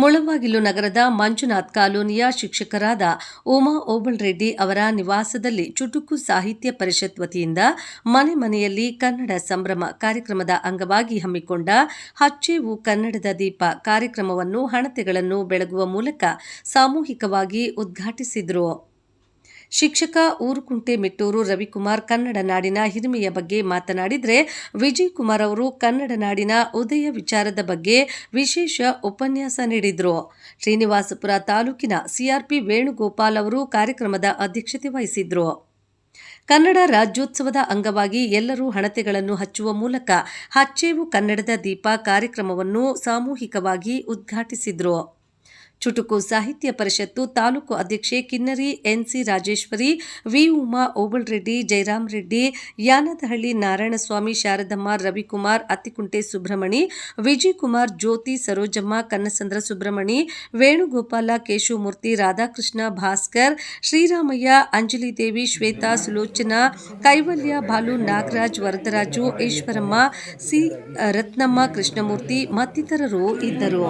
ಮುಳಬಾಗಿಲು ನಗರದ ಮಂಜುನಾಥ್ ಕಾಲೋನಿಯ ಶಿಕ್ಷಕರಾದ ಉಮಾ ಓಬಲ್ ರೆಡ್ಡಿ ಅವರ ನಿವಾಸದಲ್ಲಿ ಚುಟುಕು ಸಾಹಿತ್ಯ ಪರಿಷತ್ ವತಿಯಿಂದ ಮನೆ ಮನೆಯಲ್ಲಿ ಕನ್ನಡ ಸಂಭ್ರಮ ಕಾರ್ಯಕ್ರಮದ ಅಂಗವಾಗಿ ಹಮ್ಮಿಕೊಂಡ ಹಚ್ಚೇವು ಕನ್ನಡದ ದೀಪ ಕಾರ್ಯಕ್ರಮವನ್ನು ಹಣತೆಗಳನ್ನು ಬೆಳಗುವ ಮೂಲಕ ಸಾಮೂಹಿಕವಾಗಿ ಉದ್ಘಾಟಿಸಿದರು. ಶಿಕ್ಷಕ ಊರುಕುಂಟೆ ಮೆಟ್ಟೂರು ರವಿಕುಮಾರ್ ಕನ್ನಡ ನಾಡಿನ ಹಿರಿಮೆಯ ಬಗ್ಗೆ ಮಾತನಾಡಿದರೆ ವಿಜಯ್ ಕುಮಾರ್ ಅವರು ಕನ್ನಡ ನಾಡಿನ ಉದಯ ವಿಚಾರದ ಬಗ್ಗೆ ವಿಶೇಷ ಉಪನ್ಯಾಸ ನೀಡಿದರು. ಶ್ರೀನಿವಾಸಪುರ ತಾಲೂಕಿನ ಸಿಆರ್ಪಿ ವೇಣುಗೋಪಾಲ್ ಅವರು ಕಾರ್ಯಕ್ರಮದ ಅಧ್ಯಕ್ಷತೆ ವಹಿಸಿದ್ರು. ಕನ್ನಡ ರಾಜ್ಯೋತ್ಸವದ ಅಂಗವಾಗಿ ಎಲ್ಲರೂ ಹಣತೆಗಳನ್ನು ಹಚ್ಚುವ ಮೂಲಕ ಹಚ್ಚೇವು ಕನ್ನಡದ ದೀಪ ಕಾರ್ಯಕ್ರಮವನ್ನು ಸಾಮೂಹಿಕವಾಗಿ ಉದ್ಘಾಟಿಸಿದ್ರು. ಚುಟುಕು ಸಾಹಿತ್ಯ ಪರಿಷತ್ತು ತಾಲೂಕು ಅಧ್ಯಕ್ಷೆ Kinnari N C Rajeshwari, V. Uma Obal Reddy Jayaram Reddy, Yanadahalli Narayanaswamy, Sharadamma Ravikumar, Attikunte Subramani, Vijayakumar Jyothi, Sarojamma Kannasandra Subramani, Venugopala Keshavamurthy, Radhakrishna Bhaskar, Sriramaiah, Anjali Devi, Shwetha Sulochana, Kaivalya Balu Nagaraj Varadaraju, Eshwaramma, C. Ratnamma Krishnamurthy ಮತ್ತಿತರರು ಇದ್ದರು.